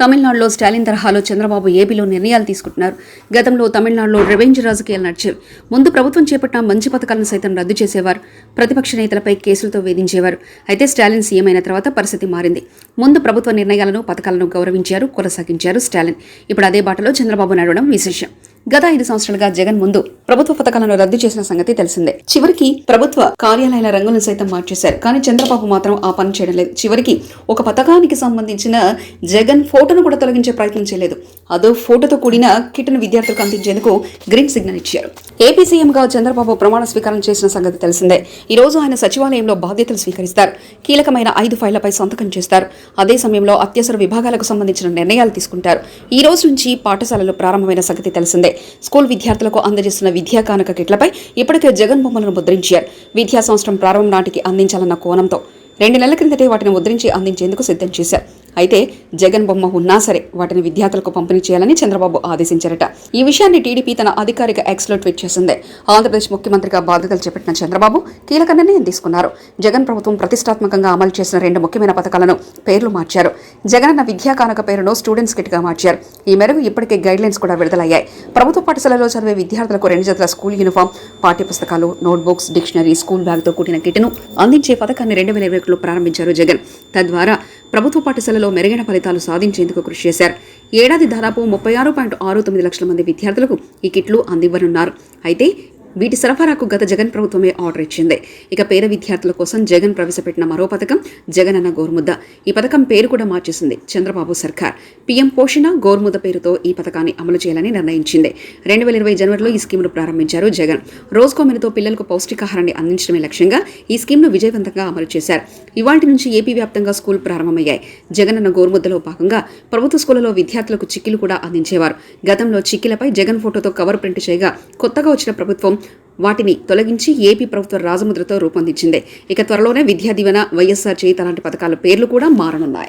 తమిళనాడులో స్టాలిన్ తరహాలో చంద్రబాబు ఏపీలో నిర్ణయాలు తీసుకుంటున్నారు. గతంలో తమిళనాడులో రెవెంజ్ రాజకీయాలు నడిచేవి ముందు ప్రభుత్వం చేపట్టిన మంచి పథకాలను సైతం రద్దు చేసేవారు. ప్రతిపక్ష నేతలపై కేసులతో వేధించేవారు. అయితే స్టాలిన్ సీఎం అయిన తర్వాత పరిస్థితి మారింది. ముందు ప్రభుత్వ నిర్ణయాలను పథకాలను గౌరవించారు కొనసాగించారు స్టాలిన్. ఇప్పుడు అదే బాటలో చంద్రబాబు నడవడం విశేషం. గత ఐదు సంవత్సరాలుగా జగన్ ముందు ప్రభుత్వ పథకాలను రద్దు చేసిన సంగతి తెలిసిందే. చివరికి ప్రభుత్వ కార్యాలయాల రంగులను సైతం మార్చేశారు. కానీ చంద్రబాబు మాత్రం ఆ పని చేయడం లేదు. చివరికి ఒక పథకానికి సంబంధించిన జగన్ ఫోటోను కూడా తొలగించే ప్రయత్నం చేయలేదు. అదో ఫోటోతో కూడిన కిట్ను విద్యార్థులకు అందించేందుకు గ్రీన్ సిగ్నల్ ఇచ్చారు. ఏపీ సీఎంగా చంద్రబాబు ప్రమాణ స్వీకారం చేసిన సంగతి తెలిసిందే. ఈ రోజు ఆయన సచివాలయంలో బాధ్యతలు స్వీకరిస్తారు. కీలకమైన ఐదు ఫైళ్ళపై సంతకం చేస్తారు. అదే సమయంలో అత్యవసర విభాగాలకు సంబంధించిన నిర్ణయాలు తీసుకుంటారు. ఈ రోజు నుంచి పాఠశాలలు ప్రారంభమైన సంగతి తెలిసిందే. స్కూల్ విద్యార్థులకు అందజేస్తున్న విద్యా కానుక కిట్లపై ఇప్పటికే జగన్ బొమ్మలను ముద్రించారు. విద్యా సంవత్సరం ప్రారంభం నాటికి అందించాలన్న కోణంతో రెండు నెలల క్రిందటే వాటిని ముద్రించి అందించేందుకు సిద్ధం చేశారు. అయితే జగన్ బొమ్మ ఉన్నా సరే వాటిని విద్యార్థులకు పంపిణీ చేయాలని చంద్రబాబు ఆదేశించారట. ఈ విషయాన్ని టీడీపీ తన అధికారిక ఎక్స్లో ట్వీట్ చేసింది. ఆంధ్రప్రదేశ్ ముఖ్యమంత్రిగా బాధ్యతలు చేపట్టిన చంద్రబాబు కీలక నిర్ణయం తీసుకున్నారు. జగన్ ప్రభుత్వం ప్రతిష్టాత్మకంగా అమలు చేసిన రెండు ముఖ్యమైన పథకాలను పేర్లు మార్చారు. జగనన్న విద్యా కానుక పేరును స్టూడెంట్స్ కిట్గా మార్చారు. ఈ మేరకు ఇప్పటికే గైడ్ లైన్స్ కూడా విడుదలయ్యాయి. ప్రభుత్వ పాఠశాలలో చదివే విద్యార్థులకు రెండు జతల స్కూల్ యూనిఫామ్ పాఠ్యపుస్తకాలు నోట్బుక్స్ డిక్షనరీ స్కూల్ బ్యాగ్తో కూడిన కిట్ను అందించే పథకాన్ని రెండు వేల ఇరవై ఒకటిలో ప్రారంభించారు జగన్. తద్వారా ప్రభుత్వ పాఠశాలలో మెరుగైన ఫలితాలు సాధించేందుకు కృషి చేశారు. ఏడాది దాదాపు ముప్పై ఆరు పాయింట్ ఆరు తొమ్మిది లక్షల మంది విద్యార్థులకు ఈ కిట్లు అందివ్వనున్నారు. అయితే వీటి సరఫరాకు గత జగన్ ప్రభుత్వమే ఆర్డర్ ఇచ్చింది. ఇక పేద విద్యార్థుల కోసం జగన్ ప్రవేశపెట్టిన మరో పథకం జగన్ అన్న గోరుముద్ద. ఈ పథకం పేరు కూడా మార్చేసింది చంద్రబాబు సర్కార్. పీఎం పోషణ గోరుముద్ద పేరుతో ఈ పథకాన్ని అమలు చేయాలని నిర్ణయించింది. రెండు వేల ఇరవై జనవరిలో ఈ స్కీమ్ను ప్రారంభించారు జగన్. రోజుకో మెనుతో పిల్లలకు పౌష్టికాహారాన్ని అందించడమే లక్ష్యంగా ఈ స్కీమ్ను విజయవంతంగా అమలు చేశారు. ఇవాటి నుంచి ఏపీ వ్యాప్తంగా స్కూల్ ప్రారంభమయ్యాయి. జగన్ అన్న గోరుముద్దలో భాగంగా ప్రభుత్వ స్కూళ్ళలో విద్యార్థులకు చిక్కిలు కూడా అందించేవారు. గతంలో చిక్కిలపై జగన్ ఫోటోతో కవర్ ప్రింట్ చేయగా కొత్తగా వచ్చిన ప్రభుత్వం వాటిని తొలగించి ఏపీ ప్రభుత్వ రాజముద్రతో రూపొందించింది. ఇక త్వరలోనే విద్యా దీవెన వైఎస్ఆర్ చేత లాంటి పథకాల పేర్లు కూడా మారనున్నాయి.